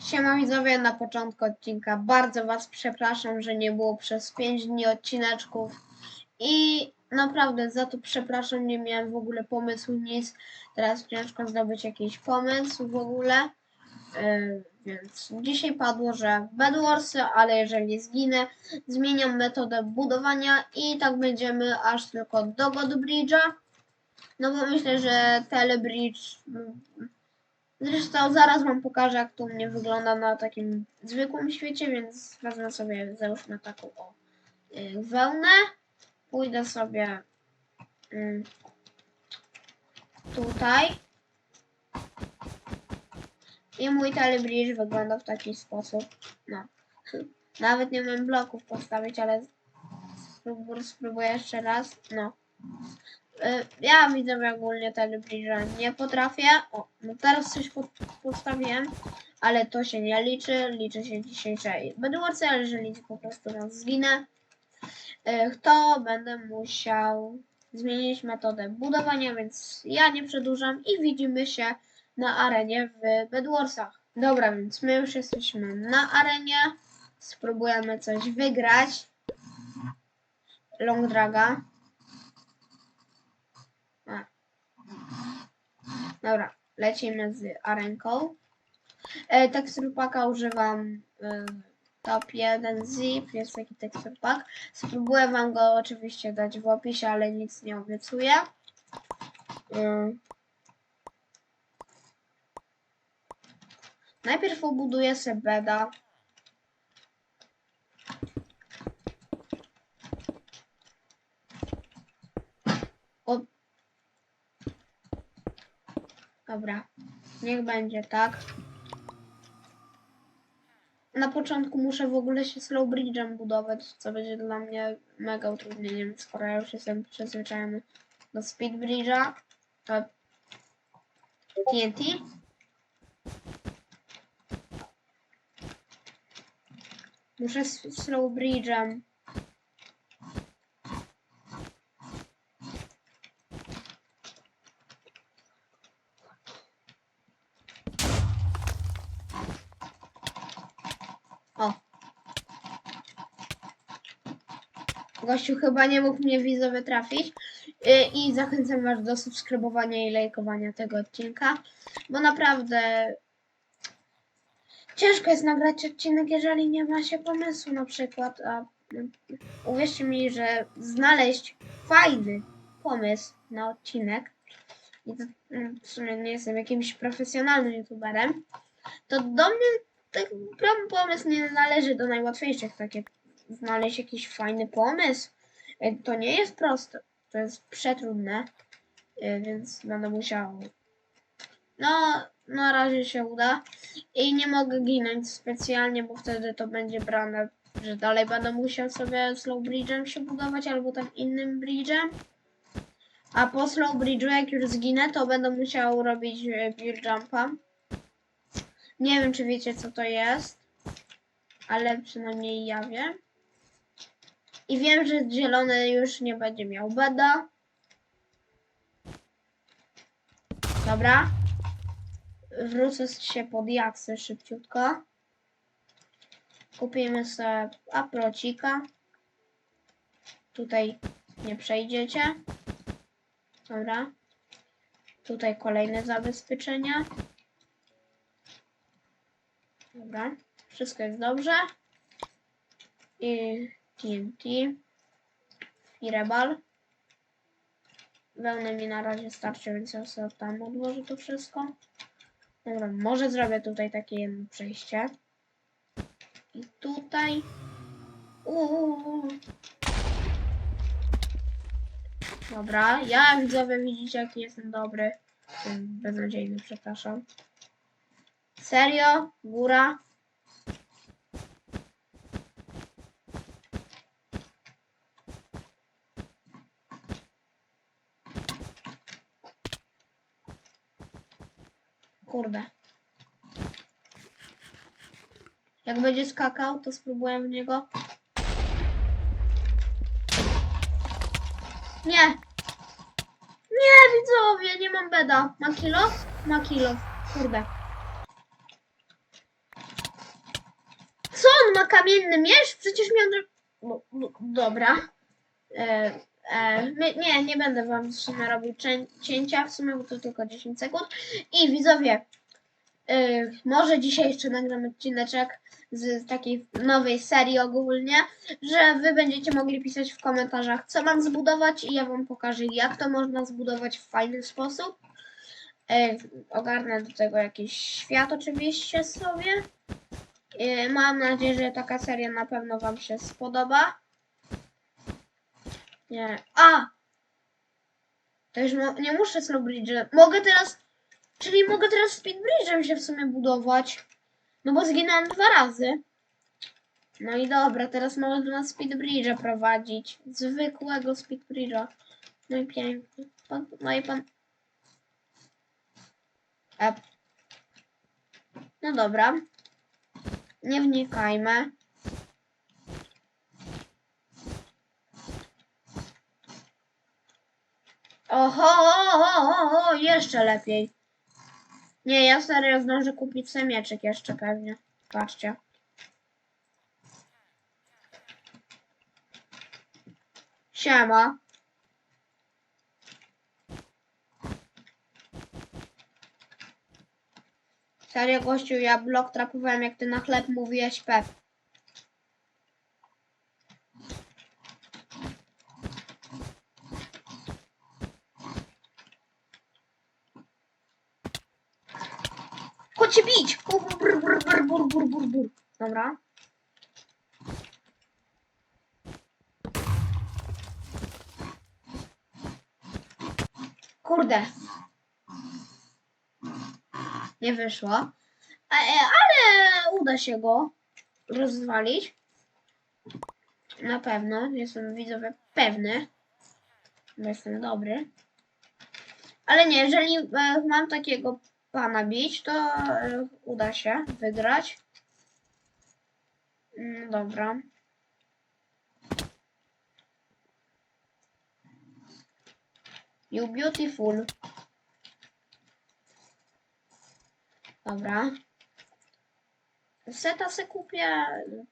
Siema widzowie, na początku odcinka bardzo Was przepraszam, że nie było przez 5 dni odcineczków i naprawdę za to przepraszam, nie miałem w ogóle pomysłu, nic. Teraz ciężko zdobyć jakiś pomysł w ogóle, Yy, więc dzisiaj padło, że Bedwarsy, ale jeżeli zginę, zmieniam metodę budowania i tak będziemy aż tylko do Godbridge'a. No bo myślę, że Telebridge Zresztą zaraz wam pokażę, jak to u mnie wygląda na takim zwykłym świecie, więc wezmę sobie, załóżmy taką o, y, wełnę. Pójdę sobie y, tutaj. I mój telebridge wygląda w taki sposób. No. Nawet nie wiem bloków postawić, ale spróbuję jeszcze raz. No. Y, Ja widzę ogólnie telebridge'a nie potrafię. O, no teraz coś po, postawiłem, ale to się nie liczy. Liczy się dzisiejsze Bedwarsy, ale jeżeli po prostu raz zginę, y, to będę musiał zmienić metodę budowania, więc ja nie przedłużam i widzimy się na arenie w Bedwarsach. Dobra, więc my już jesteśmy na arenie. Spróbujemy coś wygrać. Long Draga. A. Dobra, lecimy z arenką. E, tekstur paka używam e, top 1 zip, jest taki tekstur pack. Spróbuję wam go oczywiście dać w opisie, ale nic nie obiecuję. E, najpierw obuduję sobie beda. O, Dobra, niech będzie tak. Na początku muszę w ogóle się slow bridge'em budować, co będzie dla mnie mega utrudnieniem, skoro ja już jestem przyzwyczajony do speed bridge'a. TNT. Muszę s- slow bridge'em. O. Gościu chyba nie mógł mnie widzowie trafić. Yy, I zachęcam Was do subskrybowania i lajkowania tego odcinka, bo naprawdę ciężko jest nagrać odcinek, jeżeli nie ma się pomysłu na przykład. A uwierzcie mi, że znaleźć fajny pomysł na odcinek, i to mm, w sumie nie jestem jakimś profesjonalnym youtuberem, to do mnie ten pomysł nie należy do najłatwiejszych. Takie znaleźć jakiś fajny pomysł. E, To nie jest proste. To jest przetrudne. E, Więc będę musiał. No, na razie się uda. I nie mogę ginąć specjalnie, bo wtedy to będzie brane, że dalej będę musiał sobie slow bridge'em się budować albo tam innym bridge'em. A po slow bridge'u, jak już zginę, to będę musiał robić e, build jumpa. Nie wiem, czy wiecie, co to jest, ale przynajmniej ja wiem. I wiem, że zielony już nie będzie miał beda. Dobra. Wrócę się pod jaksy szybciutko. Kupimy sobie aprocika. Tutaj nie przejdziecie. Dobra. Tutaj kolejne zabezpieczenia. Dobra, wszystko jest dobrze. I TNT. Fireball. Wełny mi na razie starczy, więc ja sobie tam odłożę to wszystko. Dobra, może zrobię tutaj takie jedno przejście. I tutaj. Uuu. Dobra, ja widzowie widzicie jaki jestem dobry. Beznadziejny, przepraszam. Serio? Góra? Kurde. Jak będzie skakał, to spróbuję w niego. Nie! Nie, widzowie, nie mam beda. Ma kilo? Ma kilo. Kurde. kamienny miecz? Przecież miał... No, no, dobra. E, e, nie, nie będę wam w sumie robił cię, cięcia, w sumie to tylko 10 sekund. I widzowie, e, może dzisiaj jeszcze nagram odcineczek z takiej nowej serii ogólnie, że wy będziecie mogli pisać w komentarzach, co mam zbudować i ja wam pokażę, jak to można zbudować w fajny sposób. E, ogarnę do tego jakiś świat oczywiście sobie. E, mam nadzieję, że taka seria na pewno wam się spodoba. Nie. A! To już nie muszę Slowbridge'em. Mogę teraz... Czyli mogę teraz Speedbridge'em się w sumie budować. No bo zginąłem dwa razy. No i dobra, teraz można Speedbridge'a prowadzić. Zwykłego Speedbridge'a. No i pięknie. Pan, no i pan... No dobra. Nie wnikajmy. Oho, o, o, o, jeszcze lepiej. Nie, ja serio zdążę kupić sobie mieczyk jeszcze pewnie. Patrzcie. Siema. Serio gościu, ja blok trapowałem jak ty na chleb mówiłeś Pep. Chodź się bić! Bur, bur, bur, bur, bur, bur, bur. Dobra. Kurde. Nie wyszło. A, e, ale uda się go rozwalić. Na pewno. Jestem widzowie pewny. Bo jestem dobry. Ale nie, jeżeli e, mam takiego pana bić, to e, uda się wygrać. Mm, dobra. You beautiful. Dobra. Seta se kupię.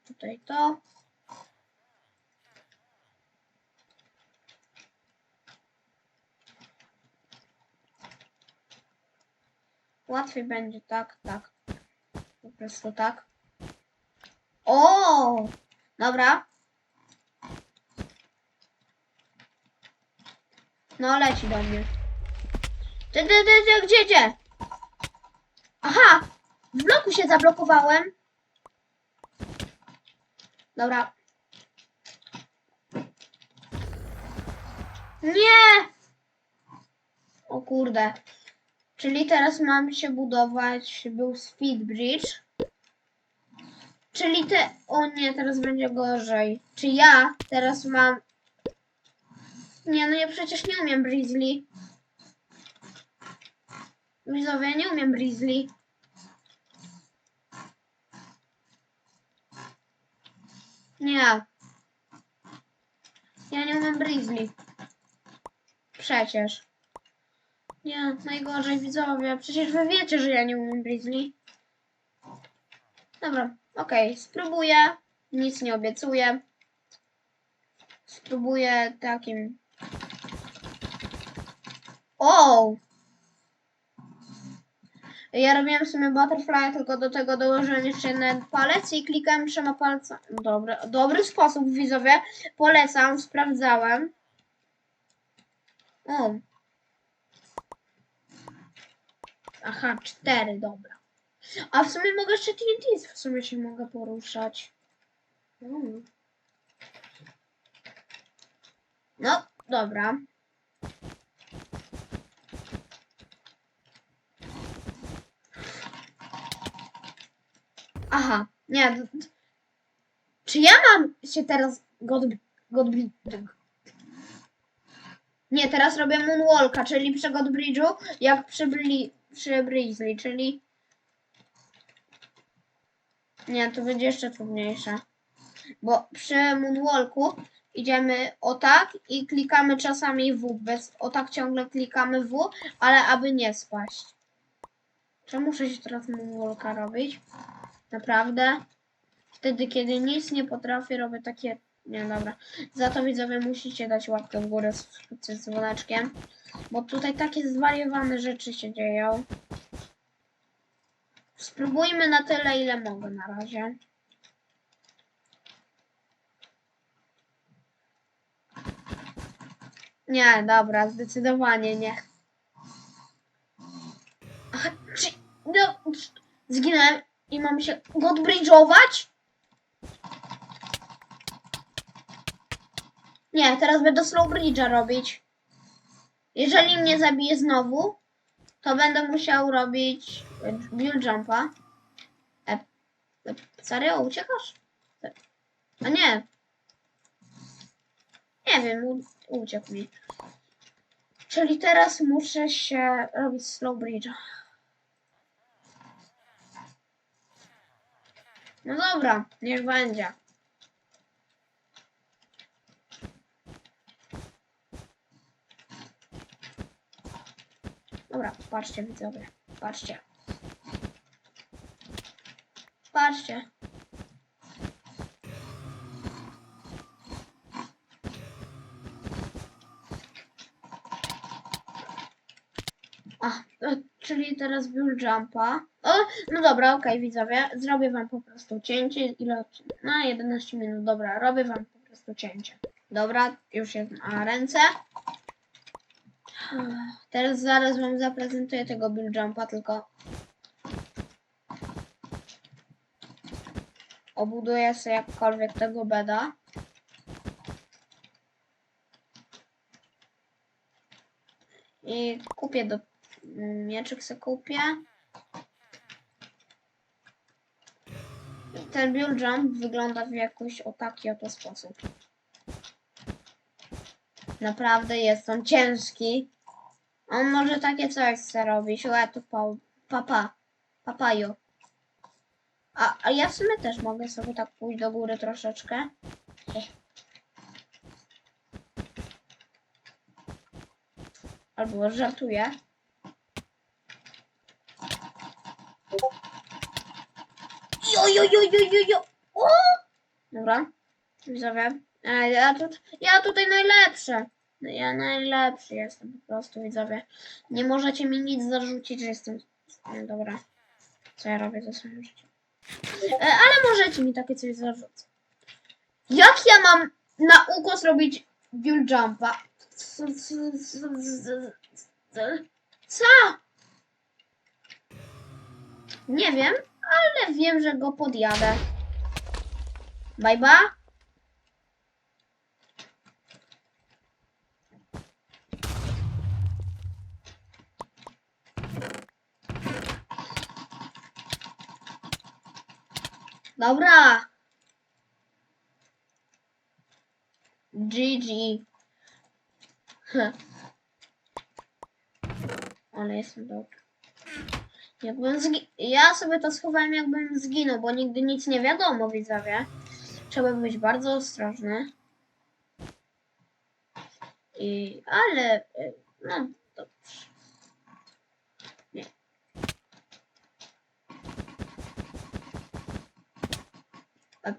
Tutaj to. Łatwiej będzie tak, tak. Po prostu tak. O! Dobra. No, leci do mnie. Ty, ty, ty, ty, gdzie, gdzie? Aha! W bloku się zablokowałem. Dobra. Nie! O kurde. Czyli teraz mam się budować, był speed bridge. Czyli te, o nie, teraz będzie gorzej. Czy ja teraz mam, nie no ja przecież nie umiem Grizzly. Widzowie, ja nie umiem Grizzly. Nie. Ja nie umiem Grizzly. Przecież. Nie, najgorzej widzowie. Przecież wy wiecie, że ja nie umiem Grizzly. Dobra, okej, spróbuję. Nic nie obiecuję. Spróbuję takim. O! Ja robiłem w sumie butterfly, tylko do tego dołożyłem jeszcze jeden palec i klikałem trzema palcami. Dobry, dobry sposób, widzowie. Polecam, sprawdzałem. O, Aha, cztery, dobra. A w sumie mogę jeszcze TNT, w sumie się mogę poruszać. No, dobra. Aha, nie. Czy ja mam się teraz godbić? God nie, teraz robię moonwalka, czyli przy godbridge'u, jak przybli 3 Grizzly, czyli... Nie, to będzie jeszcze trudniejsze. Bo przy Moonwalku idziemy o tak i klikamy czasami W. Bez o tak ciągle klikamy W, ale aby nie spaść. Czy muszę się teraz Moonwalka robić? Naprawdę? Wtedy, kiedy nic nie potrafię, robię takie nie, dobra. Za to widzowie musicie dać łapkę w górę z, z dzwoneczkiem. Bo tutaj takie zwariowane rzeczy się dzieją. Spróbujmy na tyle, ile mogę na razie. Nie, dobra, zdecydowanie nie. Aha, czy, no, zginąłem i mam się godbridge'ować? Nie, teraz będę slow bridge'a robić. Jeżeli mnie zabije znowu, to będę musiał robić build jumpa. E, e, serio, uciekasz? A nie. Nie wiem, uciekł mi. Czyli teraz muszę się robić slow bridge'a. No dobra, niech będzie. Dobra, patrzcie widzowie, patrzcie. Patrzcie. A, e, czyli teraz build jumpa. O, no dobra, okej widzowie, zrobię wam po prostu cięcie. Ile? odcin- Na 11 minut, dobra, robię wam po prostu cięcie. Dobra, już jest na ręce. Teraz zaraz wam zaprezentuję tego build jumpa, tylko obuduję sobie jakkolwiek tego beda. I kupię do mieczyk se kupię. Ten build jump wygląda w jakoś o taki oto sposób. Naprawdę jest on ciężki. On może takie coś chce robić. Łe, to pa, papa. Papaju. A, a ja w sumie też mogę sobie tak pójść do góry troszeczkę. Albo żartuję. Jo, jo, jo, jo, jo, jo. O! Dobra. Widzowie. Ja, tu, ja tutaj najlepszy. Ja najlepszy jestem po prostu, widzowie. Nie możecie mi nic zarzucić, że jestem... No, dobra. Co ja robię ze swoim życiem? E, ale możecie mi takie coś zarzucać. Jak ja mam na ukos robić build jumpa? Co- Co? Nie wiem, ale wiem, że go podjadę. Bye bye. Dobra. GG. Ale jestem dobry. Jakbym ja sobie to schowałem jakbym zginął, bo nigdy nic nie wiadomo, widzowie. Trzeba być bardzo ostrożny. I, ale, y, no, dobrze. Nie. A-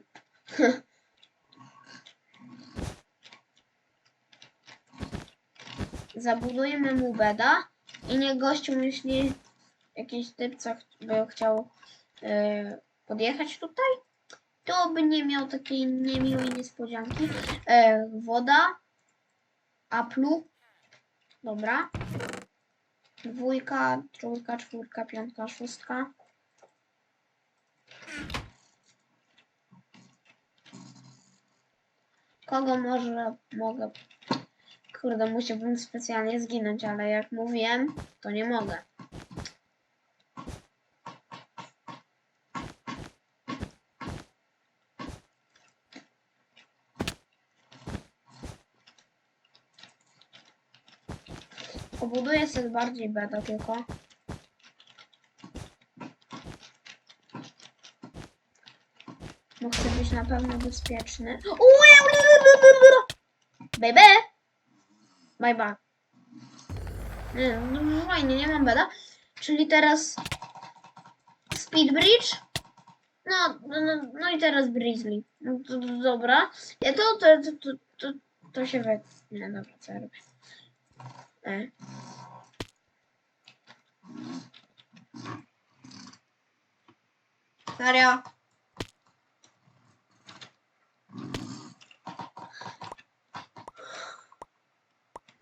Zabudujemy mu beda i niech gościu myśli, jakiś typ, co by chciał e, podjechać tutaj, to by nie miał takiej niemiłej niespodzianki. E, woda, Aplu, dobra. Dwójka, trójka, czwórka, piątka, szóstka. Kogo może mogę? Kurde, musiałbym specjalnie zginąć, ale jak mówiłem, to nie mogę. Obuduję sobie bardziej beta tylko. Bo chcę być na pewno bezpieczny. Baby! Bye bye. Nie, no fajnie, nie mam beda. Czyli teraz Speed Bridge. No, no, no, no i teraz Grizzly. No to, to, dobra. Ja to, to, to, to, to, to się we... Nie, dobra, co ja robię? E. Serio?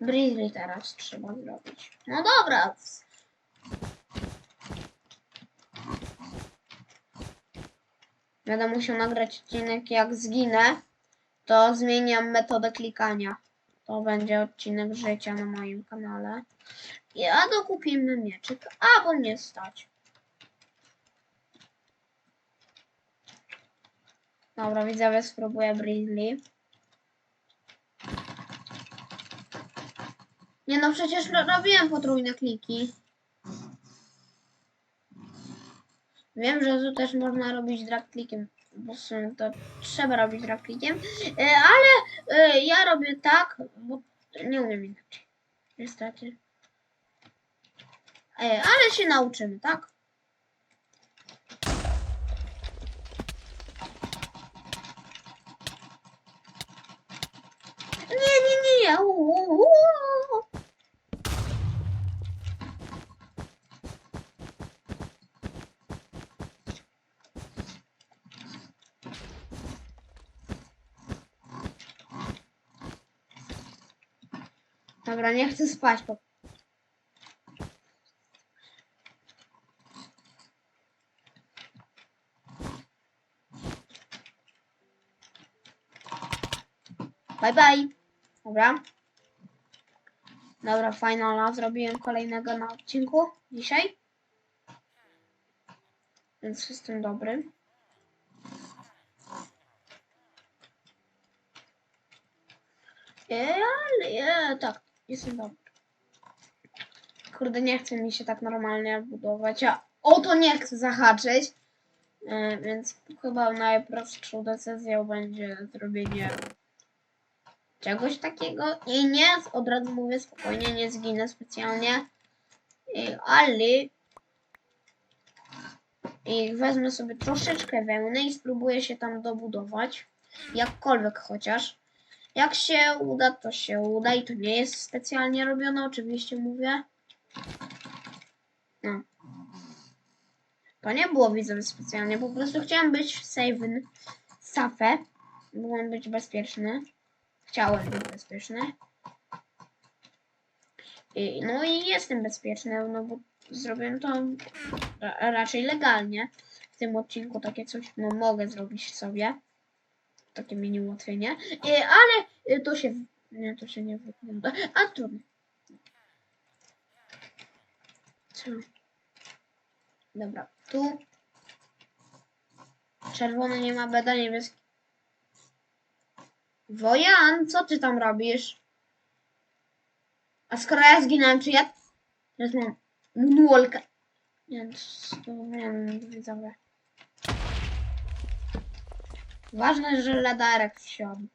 Grizzly teraz trzeba zrobić. No dobra. Będę musiał nagrać odcinek jak zginę, to zmieniam metodę klikania. To będzie odcinek życia na moim kanale. I a dokupimy mieczyk, albo nie stać. Dobra, widzowie, spróbuję Grizzly. Nie no, przecież ro- robiłem potrójne kliki. Wiem, że tu też można robić drag klikiem, bo to trzeba robić drag klikiem, e, ale e, ja robię tak, bo nie umiem inaczej. Niestety. E, ale się nauczymy, tak? Nie, nie, nie, nie. u, u, u. Dobra, nie chcę spać. Po... Bye bye. Dobra. Dobra, finala zrobiłem kolejnego na odcinku dzisiaj. Więc jestem dobry. Ale e, tak, jestem dobry. Kurde, nie chce mi się tak normalnie budować, a o to nie chcę zahaczyć. E, więc chyba najprostszą decyzją będzie zrobienie czegoś takiego. I nie, od razu mówię spokojnie, nie zginę specjalnie. Ale i wezmę sobie troszeczkę wełny i spróbuję się tam dobudować. Jakkolwiek chociaż. Jak się uda, to się uda i to nie jest specjalnie robione, oczywiście mówię. No. To nie było widzowie specjalnie, po prostu chciałem być safe, safe. Byłem być bezpieczny. Chciałem być bezpieczny. I, no i jestem bezpieczny, no bo zrobiłem to ra- raczej legalnie. W tym odcinku takie coś, no mogę zrobić sobie. Takie mini ułatwienie. Ale y, to się, nie, to się nie wygląda. A trudno. Co? Dobra, tu. Czerwony nie ma beda, niebieski. Wojan, co ty tam robisz? A skoro ja zginąłem, czy ja teraz mam moonwalka? Więc to nie wiem. Ważne, że ladarek wsiadł.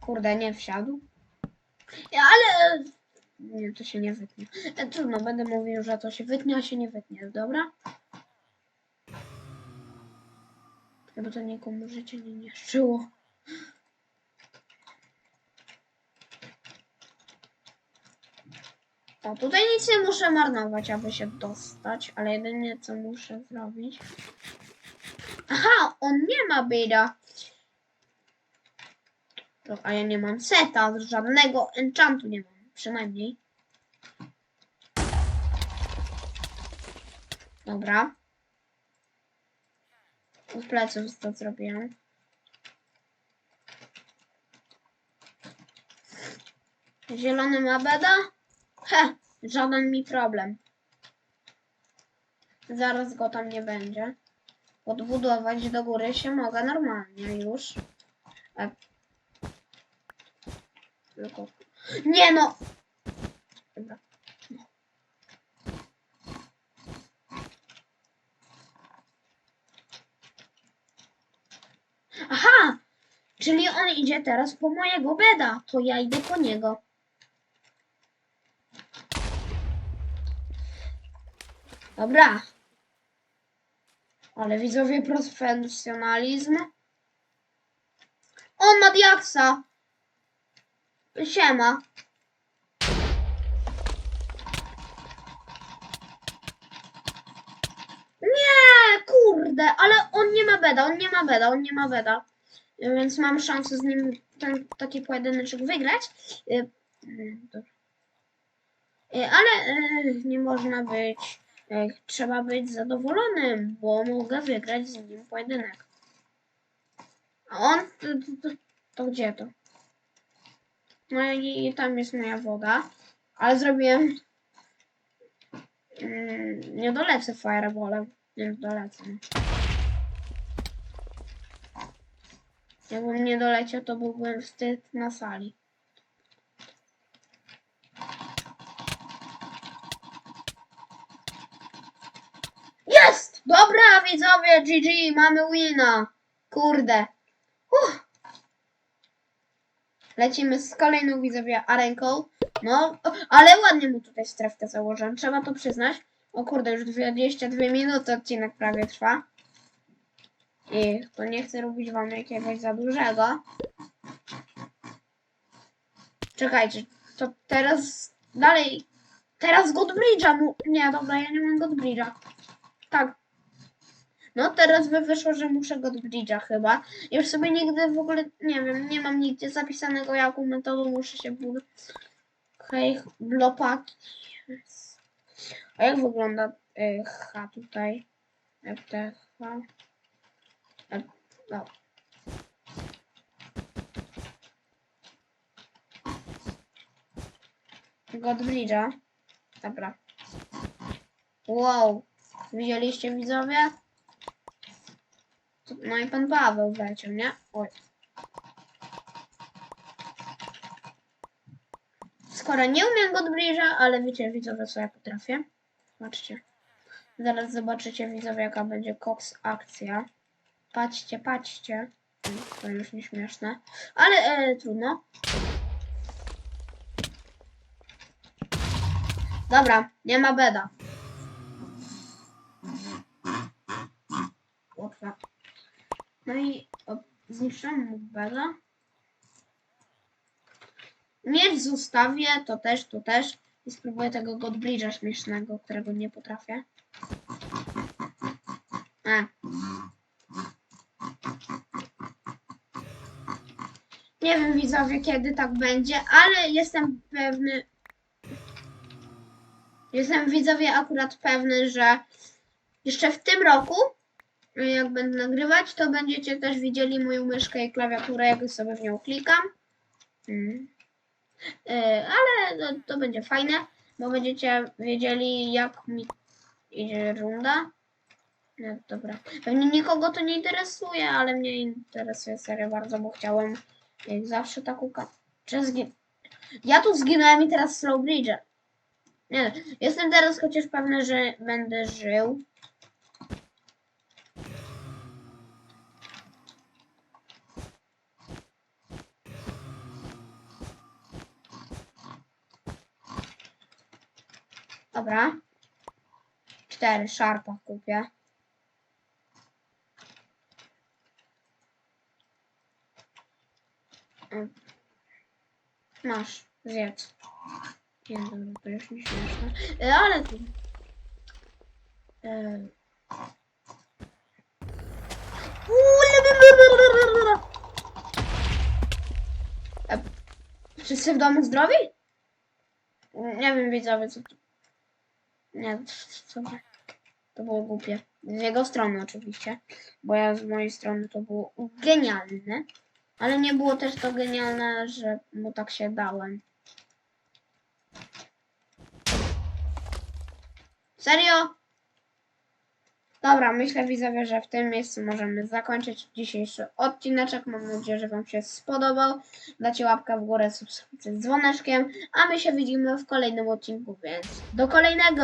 Kurde, nie wsiadł. Ja, Ale... Nie, to się nie wytnie. E, Trudno, będę mówił, że to się wytnie, a się nie wytnie, dobra? Żeby to nikomu życie nie niszczyło. Tutaj nic nie muszę marnować, aby się dostać, ale jedynie co muszę zrobić. Aha, on nie ma bida. A ja nie mam seta, żadnego enchantu nie mam, przynajmniej. Dobra. Z pleców to zrobiłem. Zielony ma beda? He, żaden mi problem. Zaraz go tam nie będzie. Podbudować do góry się mogę normalnie już. E. Tylko... Nie no! Dobra. Aha! Czyli on idzie teraz po mojego beda, to ja idę po niego. Dobra. Ale widzowie profesjonalizm. On ma diaksa. Siema. Nie, kurde, ale on nie ma beda, on nie ma beda, on nie ma beda. Więc mam szansę z nim ten taki pojedyneczek wygrać. Y, dobra. Y, Ale y, nie można być, trzeba być zadowolonym, bo mogę wygrać z nim pojedynek. A on, to, to, to, to gdzie to? No i, i tam jest moja woda, ale zrobiłem, mm, nie dolecę fireballem, nie dolecę. Jakbym nie doleciał, to byłbym wstyd na sali. Jest! Dobra, widzowie, GG, mamy wina. Kurde. Uff. Lecimy z kolejną widzowie arenką. No, ale ładnie mu tutaj strefkę założyłem, trzeba to przyznać. O kurde, już 22 minuty odcinek prawie trwa. I to nie chcę robić wam jakiegoś za dużego. Czekajcie, to teraz dalej. Teraz Godbridge'a mu. Nie, dobra, ja nie mam Godbridge'a. Tak. No teraz by wyszło, że muszę Godbridge'a chyba. Już sobie nigdy w ogóle, nie wiem, nie mam nigdzie zapisanego jaką metodą muszę się budować. Okej, blopaki. A jak wygląda y, H tutaj? FTH. E, No. Godbridge'a. Dobra. Wow. Widzieliście widzowie? No i pan Paweł wleciał, nie? Oj. Skoro nie umiem Godbridge'a, ale wiecie widzowie co ja potrafię. Zobaczcie. Zaraz zobaczycie widzowie jaka będzie Cox akcja. Patrzcie, patrzcie. To już nieśmieszne. Ale e, trudno. Dobra, nie ma beda. Łatwa. No i beda. Miecz zostawię, to też, to też. I spróbuję tego Godbridge'a śmiesznego, którego nie potrafię. E. Nie wiem widzowie kiedy tak będzie, ale jestem pewny. Jestem widzowie akurat pewny, że jeszcze w tym roku, jak będę nagrywać, to będziecie też widzieli moją myszkę i klawiaturę, jak sobie w nią klikam. Mm. E, ale to, to będzie fajne, bo będziecie wiedzieli, jak mi idzie runda. No dobra. Pewnie nikogo to nie interesuje, ale mnie interesuje serio bardzo, bo chciałem jak zawsze taką Czy zgin... Ja tu zginąłem i teraz slow bridge. Nie, jestem teraz chociaż pewny, że będę żył. Dobra. Cztery szarpa kupię. Masz, zjedz. Nie, dobra, to już nie śmieszne. Ale tu... Wszyscy w domu zdrowi? Nie wiem, widzowie, co to... Nie, co to... Było głupie. Z jego strony oczywiście, bo ja z mojej strony to było genialne. Ale nie było też to genialne, że mu tak się dałem. Serio? Dobra, myślę widzowie, że w tym miejscu możemy zakończyć dzisiejszy odcineczek. Mam nadzieję, że Wam się spodobał. Dacie łapkę w górę, subskrypcję z dzwoneczkiem, a my się widzimy w kolejnym odcinku, więc do kolejnego!